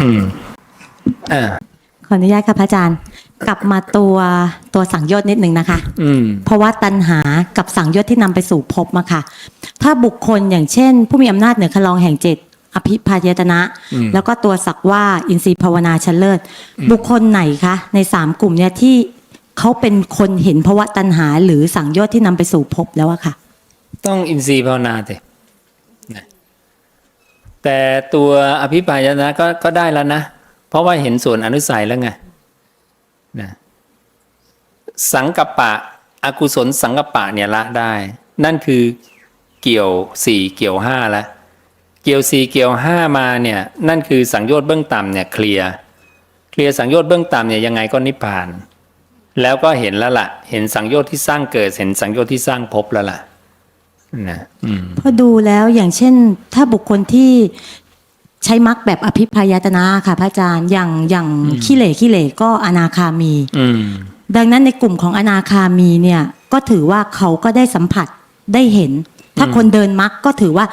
อืมอ่าขออนุญาตค่ะพระอาจารย์ กลับมาตัวตัวสังโยชน์นิดหนึ่งนะคะ อืม เพราะว่าตัณหากับสังโยชน์ที่นำไปสู่ภพมาค่ะ ถ้าบุคคลอย่างเช่น ผู้มีอำนาจเหนือคลองแห่งเจ็ดอภิพายตนะ อืม แล้วก็ตัวสักว่าอินทรีย์ภาวนาชั้นเลิศบุคคลไหนคะ ในสามกลุ่มเนี่ยที่เขาเป็นคนเห็นภาวะตัณหาหรือสังโยชน์ที่นำไปสู่ภพแล้วอะค่ะ ต้องอินทรีย์ภาวนาเถอะนะ แต่ตัวอภิปรายนะก็ก็ได้แล้วนะ เพราะว่าเห็นส่วนอนุสัยแล้วไงนะสังกัปปะอกุศลสังกัปปะเนี่ยละได้ นั่นคือเกี่ยวสี่เกี่ยวห้าล้วเกี่ยวสี่เกี่ยวห้ามาเนี่ยนั่นคือสังโยชน์เบื้องต่ำเนี่ยเคลียร์เคลียร์สังโยชน์เบื้องต่ำเนี่ยยังไงก็นิพพาน แล้วก็เห็นแล้วล่ะ เห็นสังโยชน์ที่สร้างเกิดเห็นสังโยชน์ที่สร้างภพแล้วล่ะ นะอืม พอดูแล้วอย่างเช่น ถ้าบุคคลที่ใช้มรรคแบบอภิพายตนะค่ะพระอาจารย์อย่างอย่างขี้เหร่ขี้เหร่ก็อนาคามี อืม ดังนั้นในกลุ่มของอนาคามีเนี่ยก็ถือว่าเขาก็ได้สัมผัสได้เห็น ถ้าคนเดินมรรคก็ถือว่า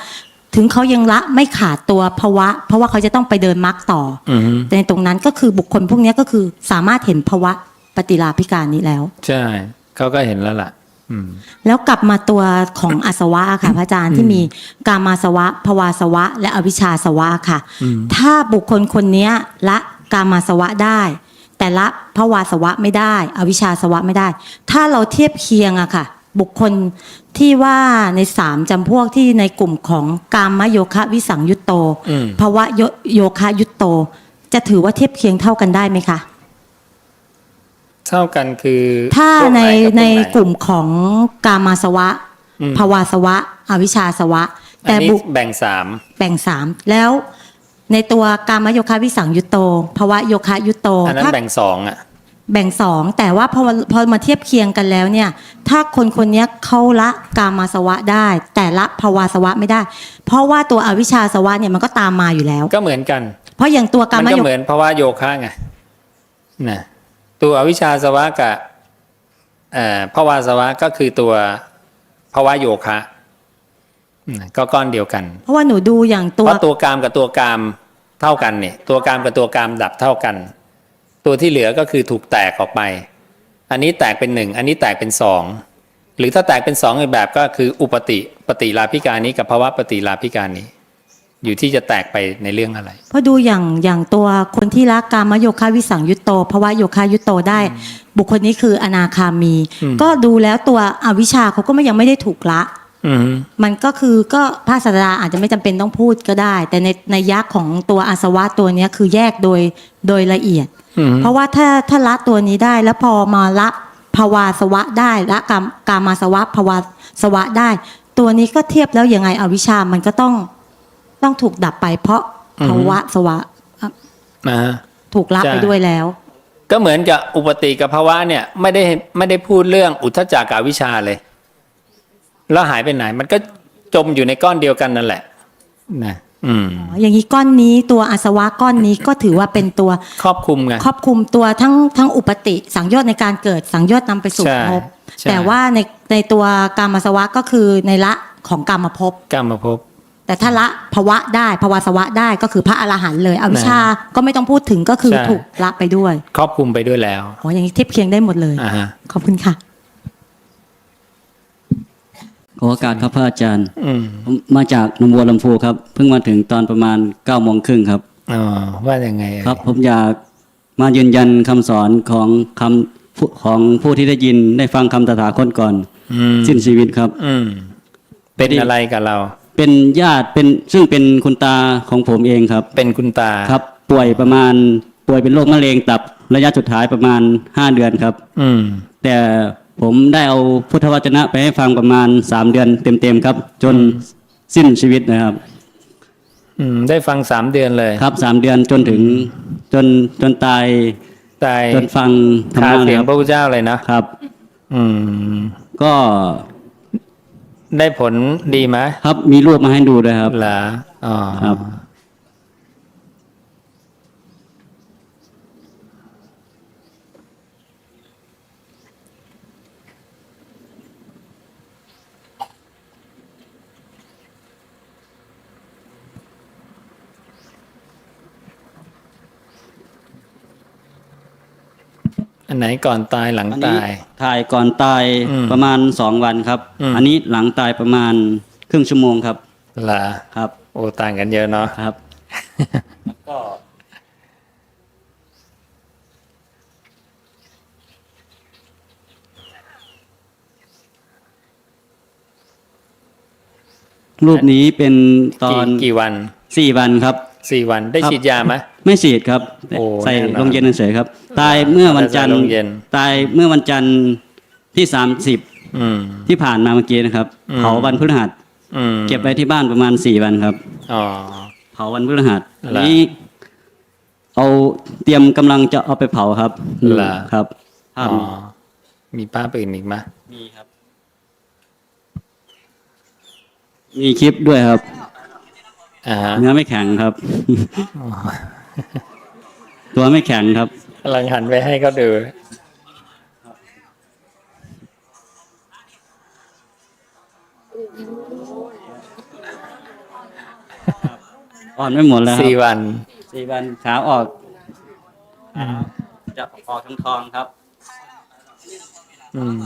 ถึงเขายังละไม่ขาดตัวภาวะ เพราะว่าเขาจะต้องไปเดินมรรคต่ออืมแต่ในตรงนั้นก็คือบุคคลพวกเนี้ยก็คือสามารถเห็นภาวะปฏิลาภิการนี้แล้ว ใช่ เขาก็เห็นแล้วล่ะอืม แล้วกลับมาตัวของอาสวะค่ะพระอาจารย์ที่มีกามาสวะภวาสวะ และอวิชชาสวะค่ะอืมถ้าบุคคลคนเนี้ยละกามาสวะได้ แต่ละภวาสวะไม่ได้ อวิชชาสวะไม่ได้ ถ้าเราเทียบเคียงอะค่ะ บุคคลที่ว่าในสามจำพวกที่ในกลุ่มของกามโยคะวิสังยุตโตอืมภวะโยโยคะยุตโต จะถือว่าเทียบเคียงเท่ากันได้ไหมคะ เท่ากันคือถ้าพวกในไหกับพวกในไหกลุ่มของกามาสวะอืมภวาสวะ อวิชชาสวะอันแต่นี้บุคแบ่งสามแบ่งสามแล้วในตัวกามโยคะวิสังยุตโตภวะโยคะยุตโตอันนั้นถ้าแบ่งสองอะแบ่งสองแต่ว่าพอมาพอมาเทียบเคียงกันแล้วเนี่ย ถ้าคนคนเนี้ยเขาละกามาสวะได้ แต่ละภวาสวะไม่ได้ เพราะว่าตัวอวิชชาสวะเนี่ยมันก็ตามมาอยู่แล้ว ก็เหมือนกัน เพราะอย่างตัวกามันมก็โยเหมือนภาวะโยคะไงนะ ตัวอวิชชาสวะกับเอ่อภาวะสวะก็คือตัวภาวะโยคะอืมก็ก้อนเดียวกัน เพราะว่าหนูดูอย่างตัวเพราะตัวกามกับตัวกามเท่ากันเนี่ย ตัวกามกับตัวกามดับเท่ากัน ตัวที่เหลือก็คือถูกแตกออกไป อันนี้แตกเป็นหนึ่งอันนี้แตกเป็นสองหรือถ้าแตกเป็นสองอีกแบบก็คืออุปติปฏิลาภิการนี้กับภาวะปฏิลาภิการนี้ อยู่ที่จะแตกไปในเรื่องอะไร เพราะดูอย่างอย่างตัวคนที่ละกามโยคะวิสังยุตโตภวะโยคะยุตโตได้ บุคคลนี้คืออนาคามีอืมก็ดูแล้วตัวอวิชชาเขาก็ไม่ยังไม่ได้ถูกละอืมมันก็คือก็พระศาสดาอาจจะไม่จำเป็นต้องพูดก็ได้ แต่ในในยักษ์ของตัวอาสวะตัวเนี้ยคือแยกโดยโดยละเอียดอืมเพราะว่าถ้าถ้าละตัวนี้ได้แล้วพอมาละภาวาสวะได้ละกามกามาสวะภาวาสวะได้ ตัวนี้ก็เทียบแล้วยังไงอวิชชามันก็ต้อง ต้องถูกดับไปเพราะภาวะสวะอะนะฮะถูกละใช่ไปด้วยแล้ว ก็เหมือนกับอุปติกับภาวะเนี่ยไม่ได้ไม่ได้พูดเรื่องอุทธจักกาวิชาเลย แล้วหายไปไหน มันก็จมอยู่ในก้อนเดียวกันนั่นแหละนะอืมอย่างนี้ก้อนนี้ตัวอาสวะก้อนนี้ก็ถือว่าเป็นตัวครอบคลุมไงครอบคลุมตัวทั้งทั้งอุปติสังโยชน์ในการเกิดสังโยชน์นำไปสู่ใช่ภพใช่แต่ว่าในในตัวกามสวะก็คือในละของกามภพกรรมภพ แต่ถ้าละภวะได้ภวาสวะได้ก็คือพระอรหันต์เลยอวิชชานะก็ไม่ต้องพูดถึงก็คือใช่ ถูกละไปด้วยครอบคลุมไปด้วยแล้วโอ้อย่างนี้เทียบเคียงได้หมดเลย อ่าฮะขอบคุณค่ะ ขอโอกาสครับพระอาจารย์อืมผมมาจากหนองบัวลำพูครับ เพิ่งมาถึงตอนประมาณ9ก้าโมงครึ่งครับ อ๋อว่ายังไงเอ่ยครับ ผมอยากมายืนยันคำสอนของคำผู้ของผู้ที่ได้ยินได้ฟังคำตถาคตก่อน อืมสิ้นชีวิตครับ อืมเป็นอะไรกับเรา เป็นญาติเป็นซึ่งเป็นคุณตาของผมเองครับเป็นคุณตาครับ ป่วยประมาณป่วยเป็นโรคมะเร็งตับระยะสุดท้ายประมาณ 5 เดือนครับ อืม แต่ผมได้เอาพุทธวจนะไปให้ฟังประมาณ 3 เดือนเต็มๆครับ จนสิ้นชีวิตนะครับ อืม ได้ฟังสามเดือนเลยครับสามเดือนจนถึงจนจนตายตายจนฟังธรรคามะเสีนะยงครับพระพุทธเจ้าเลยนะครับ อืม ก็ ได้ผลดีไหมครับ มีรูปมาให้ดูด้วยครับเหรออ๋อครับ อันไหนก่อนตายหลังอันนี้ตายถ่ายก่อนตายอืมประมาณสองวันครับ อืม อันนี้หลังตายประมาณครึ่งชั่วโมงครับเหรอครับโอ้ต่างกันเยอะเนาะครับ แล้วก็ รูปนี้เป็นตอกี่นกี่วันสี่วันครับ สี่วันได้ครับ ฉีดยาไหม ไม่ฉีดครับ โอ้ใส่แน่นอนลงเย็นเฉยๆครับ ตายเมื่อวันจันทใส่ร์โรงเย็น ตายเมื่อวันจันทร์ที่สามสิบอืม ที่ผ่านมาเมื่อกี้นะครับอืม เผาวันพฤหัสอืมเก็บไว้ที่บ้านประมาณสี่วันครับ อ๋อ เผาวันพฤหัสเหรอนี้เอาเตรียมกำลังจะเอาไปเผาครับเหรอครับภาอ๋พอมีภาพอื่นอีกไหมมีครับ มีคลิปด้วยครับ อ่าฮะเนื้อไม่แข็งครับ ตัวไม่แข็งครับกำลังหันไปให้เขาดูอ่อนไม่หมดแล้วคสี่รับวันสี่วันขาออก จะออกทองทองๆครับ อืม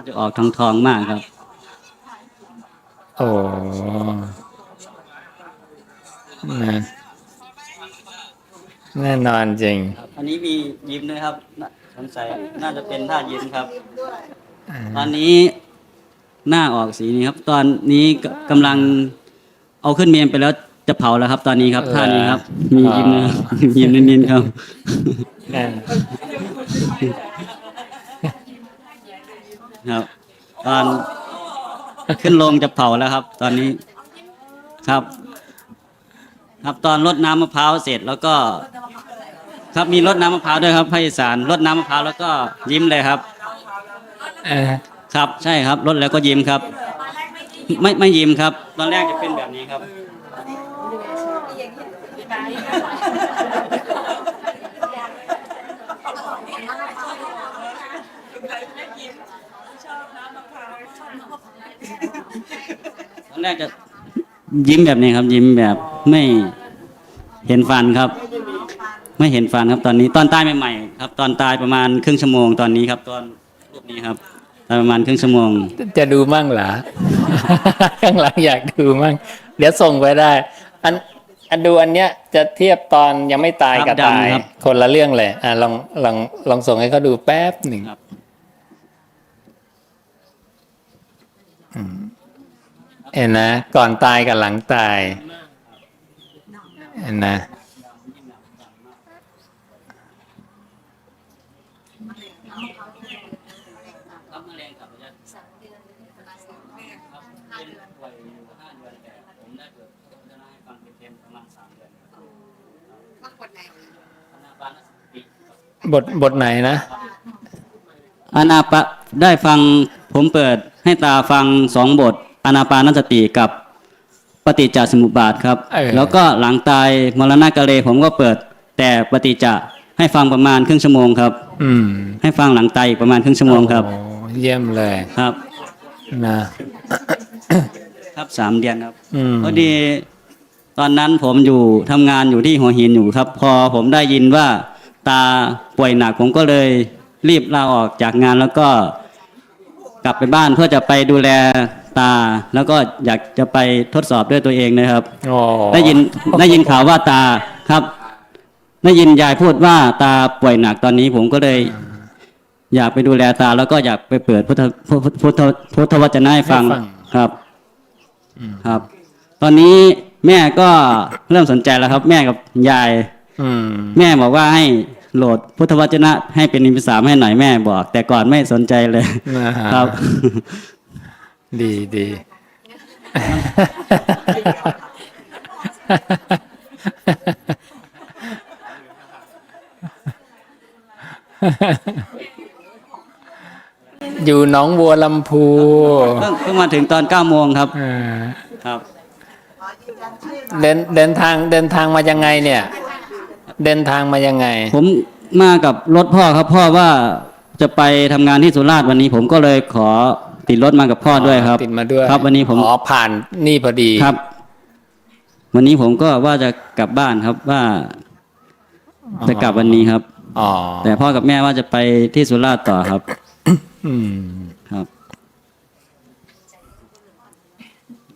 ขาจะออกทองทองๆมากครับโอ้นะแน่นอนจริง อันนี้มียิ้มด้วยครับน่าสงสัยน่าจะเป็นท่ายิ้มครับ ตอนนี้หน้าออกสีนี้ครับ ตอนนี้กกำลังเอาขึ้นเมนไปแล้วจะเผาแล้วครับ ตอนนี้ครับเหรอท่านี้ครับ มียิ้มนะครับยิ้มนิดๆครับแน่ ครับ ตอนขึ้นลงจะเผาแล้วครับ ตอนนี้ครับ ครับตอนรดน้ำมะพร้าวเสร็จแล้วก็ ครับมีรดน้ำมะพร้าวด้วยครับภาคอีสานรดน้ำมะพร้าวแล้วก็ยิ้มเลยครับ เออครับ ใช่ครับรถแล้วก็ยิ้มครับ ไม่ไม่ยิ้มครับ ตอนแรกจะเป็นแบบนี้ครับ ตอนแรกจะยิ้มแบบนี้ครับ ยิ้มแบบไม่เห็นฟันครับ ไม่เห็นฟันครับตอนนี้ ตอนตายใหม่ๆครับ ตอนตายประมาณครึ่งชั่วโมงตอนนี้ครับ ตอนรูปนี้ครับตายประมาณครึ่งชั่วโมง จะดูมั่งเหรอ ข้างหลังอยากดูมั่ง เดี๋ยวส่งไปได้ อันอันดูอันเนี้ยจะเทียบตอนยังไม่ตายครับกับตายดำครับคนละเรื่องเลยอะลองลองลองส่งให้เขาดูแป๊บหนึ่ง ครับ เห็นนะ ก่อนตายกับหลังตายเห็นนะรับมะเร็งครับระยะสามเดือนครับเป็นป่วยอยู่ห้าเดือนแต่ผมได้เกิดจะเล่าให้ฟังเต็มๆประมาณสามเดือนครับบางคนไหนอนาปานสติครับบทบทไหนนะอานาปะได้ฟังผมเปิด ให้ตาฟังสองบทอานาปานสติกับปฏิจจสมุปบาทครับเออแล้วก็หลังตายมรณะกะเลผมก็เปิด แต่ปฏิจจะให้ฟังประมาณครึ่งชั่วโมงครับ อืม ให้ฟังหลังตายอีกประมาณครึ่งชั่วโมงครับโอ้เยี่ยมเลยครับนะครับสามเดือนครับอืมพอดีตอนนั้นผมอยู่ทำงานอยู่ที่หัวหินอยู่ครับ พอผมได้ยินว่าตาป่วยหนักผมก็เลยรีบลาออกจากงานแล้วก็ กลับไปบ้านเพื่อจะไปดูแลตา แล้วก็อยากจะไปทดสอบด้วยตัวเองนะครับโอ้ได้ยินได้ยินข่าวว่าตาครับ ได้ยินยายพูดว่าตาป่วยหนักตอนนี้ผมก็เลย อยากไปดูแลตา แล้วก็อยากไปเปิดพุทธพุทธพุทธพุทธวจนะให้ฟังครับครับ ตอนนี้แม่ก็เริ่มสนใจแล้วครับ แม่กับยาย อืม แม่บอกว่าให้ โหลดพุทธวจนะให้เป็นอิมพิสามให้หน่อยแม่บอก แต่ก่อนไม่สนใจเลยนะฮะครับ ดีดีอยู่หนองบัวลำพูเพิ่งเพิ่งมาถึงตอนเก้าโมงครับอ่าครับ เดินเดินทางเดินทางมายังไงเนี่ย เดินทางมายังไง ผมมากับรถพ่อครับพ่อว่าจะไปทำงานที่สุราษฎร์วันนี้ ผมก็เลยขอติดรถมากับพ่อด้วยครับติดมาด้วยครับวันนี้ผมอ๋อผ่านนี่พอดีครับ วันนี้ผมก็ว่าจะกลับบ้านครับว่าจะกลับวันนี้ครับ อ๋อแต่พ่อกับแม่ว่าจะไปที่สุราษฎร์ต่อครับ อืมครับ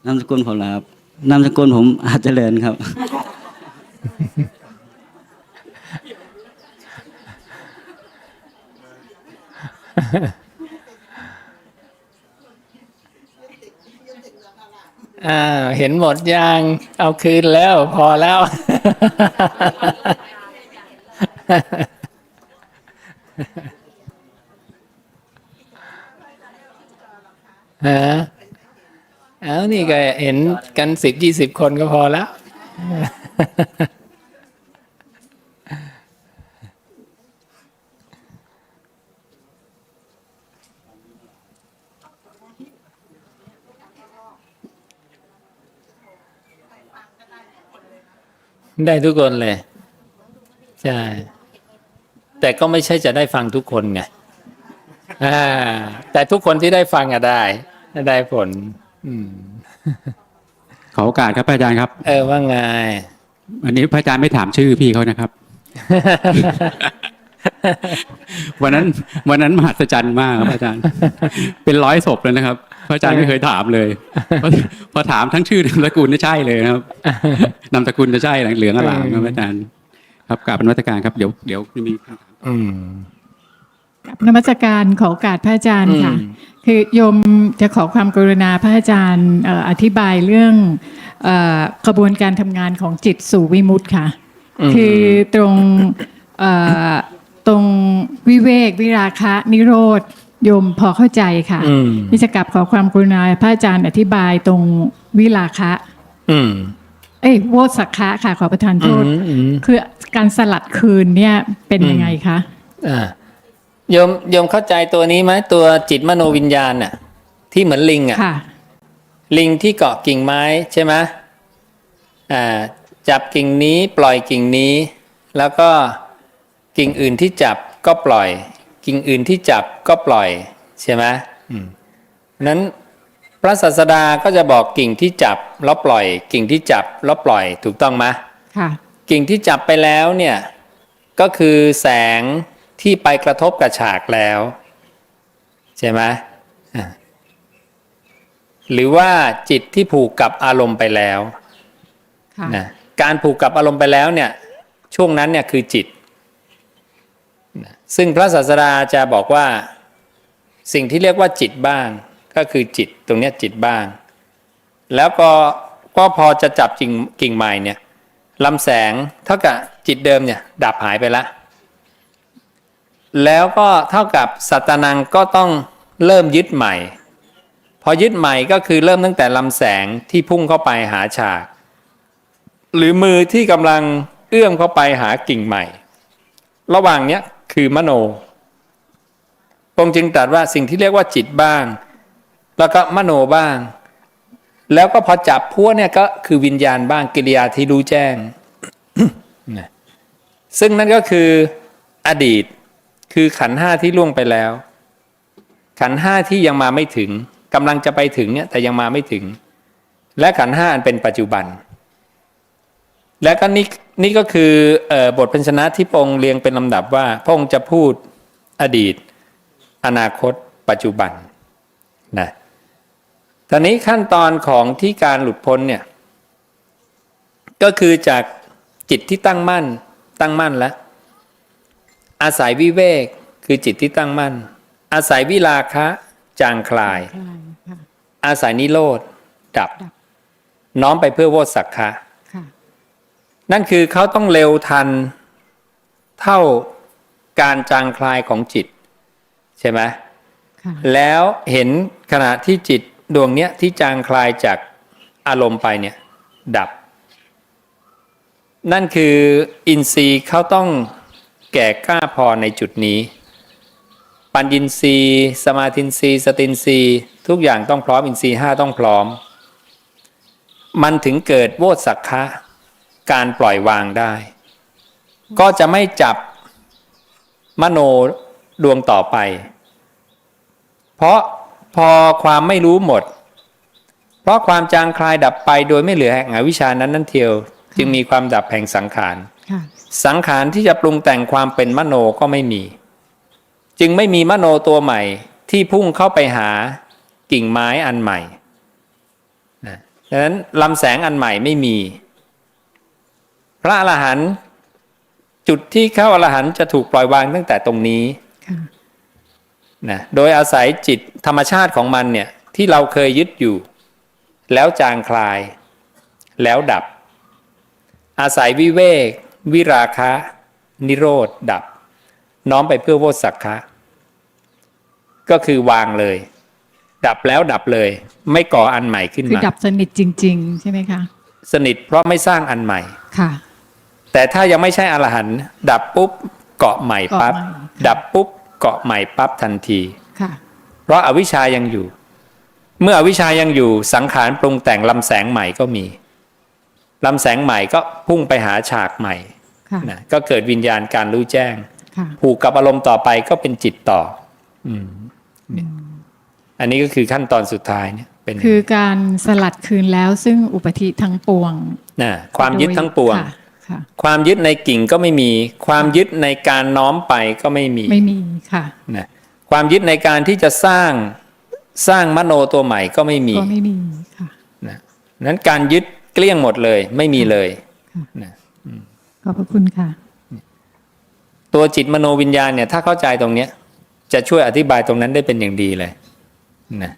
นามสกุลผมล่ะครับนามสกุลผมอาจเจริญครับ อ่า เห็นหมดยัง เอาคืนแล้ว พอแล้ว ฮะเอานี่ก็เห็นกันสิบยี่สิบคนก็พอแล้ว ได้ทุกคนเลย ใช่ แต่ก็ไม่ใช่จะได้ฟังทุกคนไงอ่าแต่ทุกคนที่ได้ฟังอะได้ ได้ผล อืมขอโอกาสครับพระอาจารย์ครับ เออว่าไงวันนี้พระอาจารย์ไม่ถามชื่อพี่เขานะครับ วันนั้นวันนั้นมหัศจรรย์มากครับพระอาจารย์ เป็นร้อยศพเลยนะครับพระอาจารย์ไม่เคยถามเลยพอพอถามทั้งชื่อนามสกุลนี่ใช่เลยนะครับนามสกุลจะใช่เหลืองอลามครับพระอาจารย์ ครับกราบเป็นวัตการครับเดี๋ยวเดี๋ยวมีคำถามอืมกับนมัสการขอโอกาสพระอาจารย์ค่ะอืมคือโยมจะขอความกรุณาพระอาจารย์เอ่ออธิบายเรื่องเอ่อกระบวนการทำงานของจิตสู่วิมุตติค่ะ คือตรงเอ่อ ตรงวิเวกวิราคะนิโรธโยมพอเข้าใจค่ะอืมที่จะกลับขอความกรุณาพระอาจารย์อธิบายตรงวิราคะ อืม เอ้ยโวสักคะค่ะขอประทานโทษ อืมอืม คือการสลัดคืนเนี่ยเป็นยังไงคะอ่าโยมโยมเข้าใจตัวนี้ไหมตัวจิตมโนวิญญาณน่ะ ที่เหมือนลิงอะ ค่ะ ลิงที่เกาะกิ่งไม้ใช่ไหมอ่าจับกิ่งนี้ปล่อยกิ่งนี้ แล้วก็ กิ่งอื่นที่จับก็ปล่อย กิ่งอื่นที่จับก็ปล่อยใช่ไหมอืมนั้นพระศาสดาก็จะบอกกิ่งที่จับแล้วปล่อย กิ่งที่จับแล้วปล่อยถูกต้องไหมค่ะ กิ่งที่จับไปแล้วเนี่ยก็คือแสงที่ไปกระทบกับฉากแล้วใช่ไหมอะหรือว่าจิตที่ผูกกับอารมณ์ไปแล้วค่ะนะการผูกกับอารมณ์ไปแล้วเนี่ย ช่วงนั้นเนี่ยคือจิตนะ ซึ่งพระศาสดาจะบอกว่า สิ่งที่เรียกว่าจิตบ้าง ก็คือจิตตรงนี้จิตบ้าง แล้วก็ก็พอจะจับกิ่งกิ่งใหม่เนี่ยลำแสงเท่ากับจิตเดิมเนี่ยดับหายไปละ แล้วก็เท่ากับสัตนังก็ต้องเริ่มยึดใหม่ พอยึดใหม่ก็คือเริ่มตั้งแต่ลำแสงที่พุ่งเข้าไปหาฉาก หรือมือที่กำลังเอื้อมเข้าไปหากิ่งใหม่ ระหว่างเนี้ย คือมโนพรงจึงตรัสว่าสิ่งที่เรียกว่าจิตบ้าง แล้วก็มโนบ้าง แล้วก็พอจับพัวเนี่ยก็คือวิญญาณบ้างกิริยาที่รู้แจ้ง ซึ่งนั่นก็คืออดีต คือขันห้าที่ล่วงไปแล้ว ขันห้าที่ยังมาไม่ถึงกำลังจะไปถึงเนี่ยแต่ยังมาไม่ถึง และขันห้าอันเป็นปัจจุบัน และก็นี่นี่ก็คือเออบทพันชนะที่พระองค์เรียงเป็นลำดับว่าพระองค์จะพูดอดีต อนาคต ปัจจุบันนะตอนนี้ขั้นตอนของที่การหลุดพ้นเนี่ยก็คือจากจิตที่ตั้งมั่นตั้งมั่นแล้วอาศัยวิเวกคือจิตที่ตั้งมั่น อาศัยวิลาคะจางคลายค่ะอาศัยนิโรธดับดับ น้อมไปเพื่อโวสักคะค่ะ นั่นคือเขาต้องเร็วทันเท่าการจางคลายของจิต ใช่ไหมค่ะแล้วเห็นขณะที่จิตดวงเนี้ยที่จางคลายจากอารมณ์ไปเนี่ยดับ นั่นคืออินทรีย์เขาต้องแก่กล้าพอในจุดนี้ ปัญญินทรีย์ สมาธินทรีย์ สตินทรีย์ ทุกอย่างต้องพร้อมอินทรีย์ห้าต้องพร้อม มันถึงเกิดโวสักคะ การปล่อยวางได้ ก็จะไม่จับมโนดวงต่อไป เพราะพอความไม่รู้หมด เพราะความจางคลายดับไปโดยไม่เหลือแห่งอวิชชานั้นนั่นเทียว จึงมีความดับแห่งสังขารค่ะสังขารที่จะปรุงแต่งความเป็นมโนก็ไม่มี จึงไม่มีมโนตัวใหม่ที่พุ่งเข้าไปหากิ่งไม้อันใหม่นะดังนั้นลำแสงอันใหม่ไม่มี พระอรหันต์จุดที่เข้าอรหันต์จะถูกปล่อยวางตั้งแต่ตรงนี้ค่ะนะโดยอาศัยจิตธรรมชาติของมันเนี่ยที่เราเคยยึดอยู่ แล้วจางคลาย แล้วดับ อาศัยวิเวก วิราคะ นิโรธดับ น้อมไปเพื่อโวสักคะ ก็คือวางเลย ดับแล้วดับเลย ไม่ก่ออันใหม่ขึ้นคือมาดับสนิทจริง ๆ ใช่ไหมคะ สนิทเพราะไม่สร้างอันใหม่ค่ะ แต่ถ้ายังไม่ใช่อรหันต์ดับปุ๊บเกาะใหม่ปั๊บเกาะใหม่ดับปุ๊บเกาะใหม่ปั๊บทันทีค่ะเพราะอาวิชชายังอยู่ เมื่ออวิชชายังอยู่สังขารปรุงแต่งลำแสงใหม่ก็มีลำแสงใหม่ก็พุ่งไปหาฉากใหม่ค่ะนะก็เกิดวิญญาณการรู้แจ้งค่ะผูกกับอารมณ์ต่อไปก็เป็นจิตต่อ อืมเนี่ยอันนี้ก็คือขั้นตอนสุดท้ายเนี่ยเป็นคือการสลัดคืนแล้วซึ่งอุปธิทั้งปวงนะความยึดทั้งปวง ค่ะค่ะความยึดในกิ่งก็ไม่มี ความยึดในการน้อมไปก็ไม่มีไม่มีค่ะนะความยึดในการที่จะสร้างสร้างมโนตัวใหม่ก็ไม่มีก็ไม่มีค่ะนะนั้นการยึดเกลี้ยงหมดเลย ไม่มีเลยค่ะนะขอบพระคุณค่ะ ตัวจิตมโนวิญญาณเนี่ย ถ้าเข้าใจตรงเนี้ย จะช่วยอธิบายตรงนั้นได้เป็นอย่างดีเลยนะ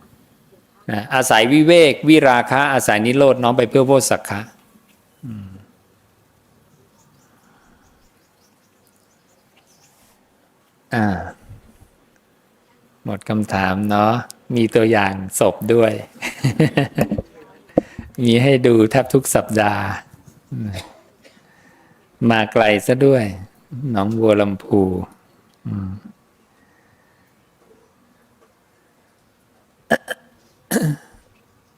นะอาศัยวิเวก วิราคะ อาศัยนิโรธน้อมไปเพื่อโพสักคะอืม อ่า หมดคำถามเนาะมีตัวอย่างศพด้วย มีให้ดูแทบทุกสัปดาห์ มาไกลซะด้วย น้องบัวลำพู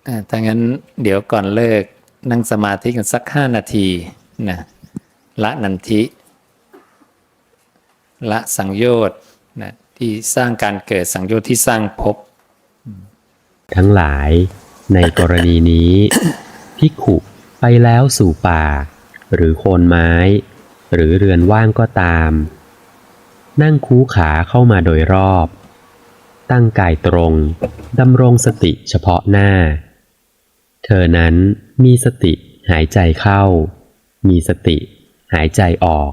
อ่าถ้างั้นเดี๋ยวก่อนเลิกนั่งสมาธิกันสักห้านาทีนะละนันทิ ละสังโยชน์นะที่สร้างการเกิดสังโยชน์ที่สร้างภพทั้งหลายในกรณีนี้ภิขุไปแล้วสู่ป่า หรือโคนไม้ หรือเรือนว่างก็ตาม นั่งคูขาเข้ามาโดยรอบ ตั้งกายตรงดำรงสติเฉพาะหน้า เธอนั้นมีสติหายใจเข้า มีสติหายใจออก